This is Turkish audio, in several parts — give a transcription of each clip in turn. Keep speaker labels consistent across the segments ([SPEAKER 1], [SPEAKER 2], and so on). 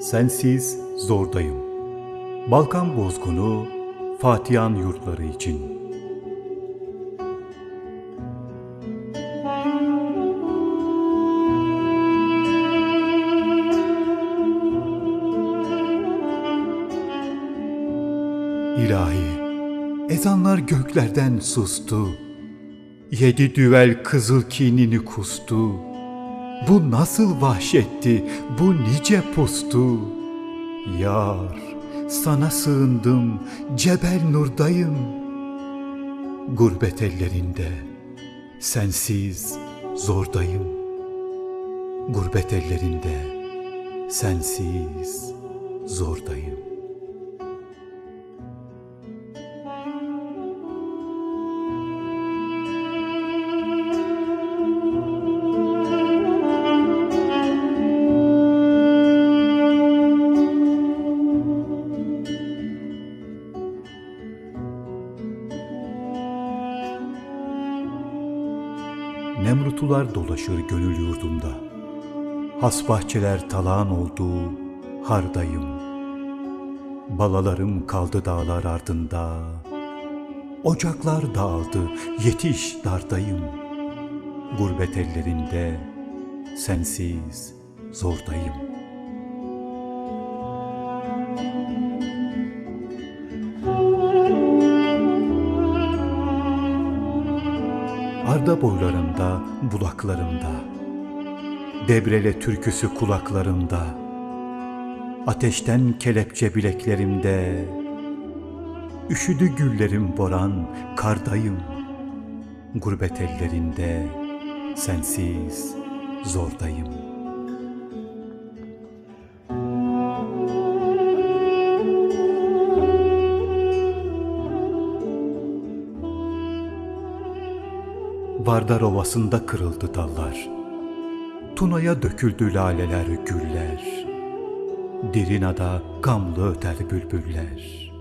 [SPEAKER 1] Sensiz zordayım. Balkan bozgunu Fatihan yurtları için. İlahi, ezanlar göklerden sustu. Yedi düvel kızıl kinini kustu. Bu nasıl vahşetti, bu nice pustu. Yar, sana sığındım, Cebel Nur'dayım. Gurbet ellerinde, sensiz zordayım. Gurbet ellerinde, sensiz zordayım. Nemrutular dolaşır gönül yurdunda. Has bahçeler talağan olduğu hardayım. Balalarım kaldı dağlar ardında. Ocaklar dağıldı, yetiş dardayım. Gurbet ellerinde sensiz zordayım. Arda boylarında, bulaklarımda, Debrele türküsü kulaklarımda, Ateşten kelepçe bileklerimde, Üşüdü güllerim boran, kardayım, Gurbet ellerinde, sensiz zordayım. Vardar Ovası'nda kırıldı dallar. Tuna'ya döküldü laleler, güller. Dirina'da gamlı öter bülbüller.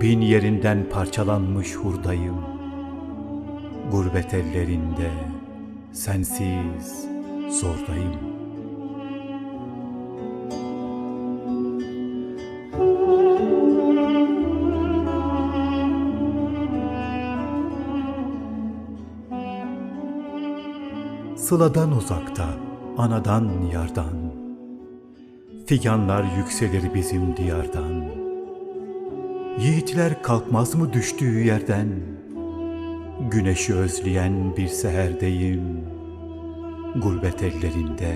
[SPEAKER 1] Bin yerinden parçalanmış hurdayım. Gurbet ellerinde sensiz zordayım. Sıladan uzakta, anadan yardan, Figanlar yükselir bizim diyardan. Yiğitler kalkmaz mı düştüğü yerden? Güneşi özleyen bir seherdeyim. Gurbet ellerinde,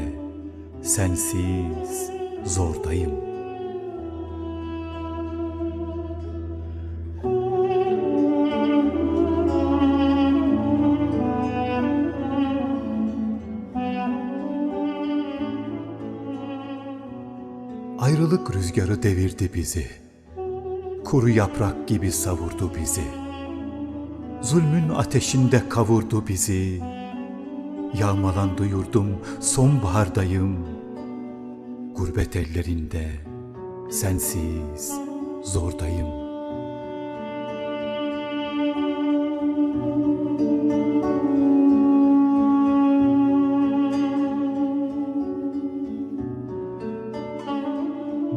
[SPEAKER 1] sensiz zordayım. Ayrılık rüzgarı devirdi bizi. Kuru yaprak gibi savurdu bizi. Zulmün ateşinde kavurdu bizi. Yağmalandı yurdum, sonbahardayım. Gurbet ellerinde, sensiz zordayım.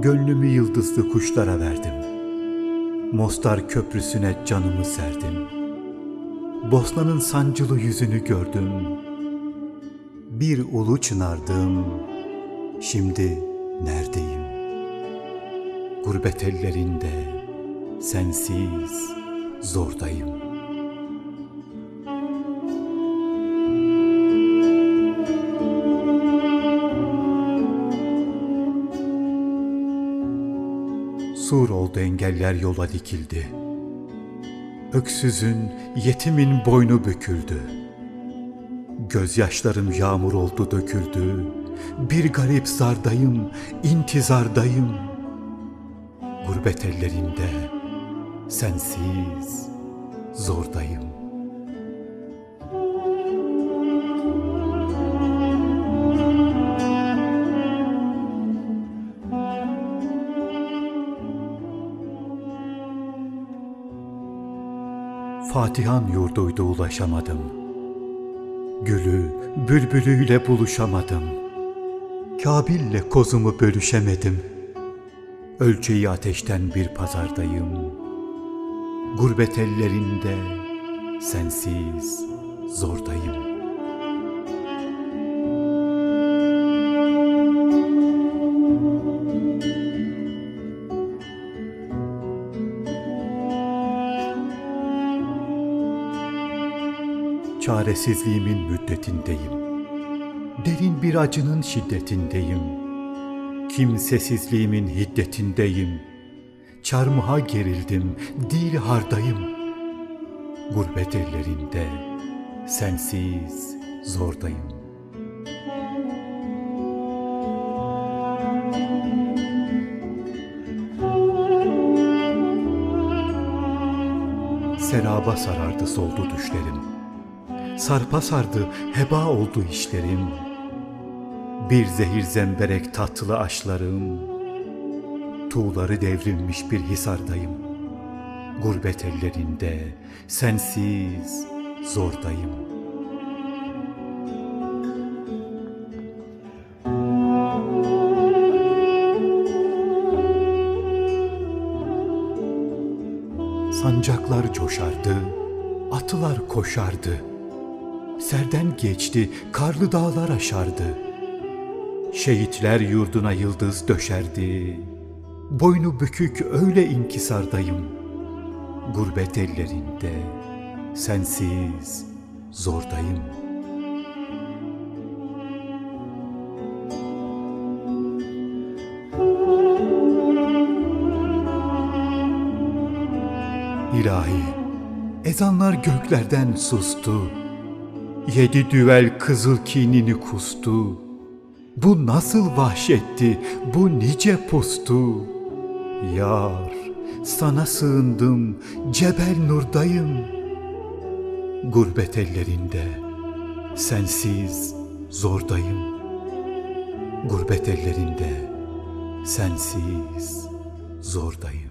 [SPEAKER 1] Gönlümü yıldızlı kuşlara verdim. Mostar köprüsüne canımı serdim. Bosna'nın sancılı yüzünü gördüm. Bir ulu çınardım. Şimdi neredeyim? Gurbet ellerinde sensiz zordayım. Sur oldu engeller yola dikildi. Öksüzün, yetimin boynu büküldü. Gözyaşlarım yağmur oldu döküldü. Bir garip zardayım, intizardayım. Gurbet ellerinde, sensiz zordayım. Fatihan yurduydu ulaşamadım. Gülü, bülbülüyle buluşamadım. Kabil'le kozumu bölüşemedim. Ölçeği ateşten bir pazardayım. Gurbet ellerinde sensiz zordayım. Çaresizliğimin müddetindeyim. Derin bir acının şiddetindeyim. Kimsesizliğimin hiddetindeyim. Çarmıha gerildim, dil hardayım. Gurbet ellerinde, sensiz zordayım. Seraba sarardı soldu düşlerim. Sarpa sardı, heba oldu işlerim. Bir zehir zemberek tatlı aşlarım. Tuğları devrilmiş bir hisardayım. Gurbet ellerinde, sensiz zordayım. Sancaklar coşardı, atılar koşardı. Serden geçti, karlı dağlar aşardı. Şehitler yurduna yıldız döşerdi. Boynu bükük öyle inkisardayım. Gurbet ellerinde, sensiz zordayım. İlahi, ezanlar göklerden sustu. Yedi düvel kızıl kinini kustu. Bu nasıl vahşetti, bu nice pustu. Yar, sana sığındım, Cebel Nur'dayım. Gurbet ellerinde, sensiz zordayım. Gurbet ellerinde, sensiz zordayım.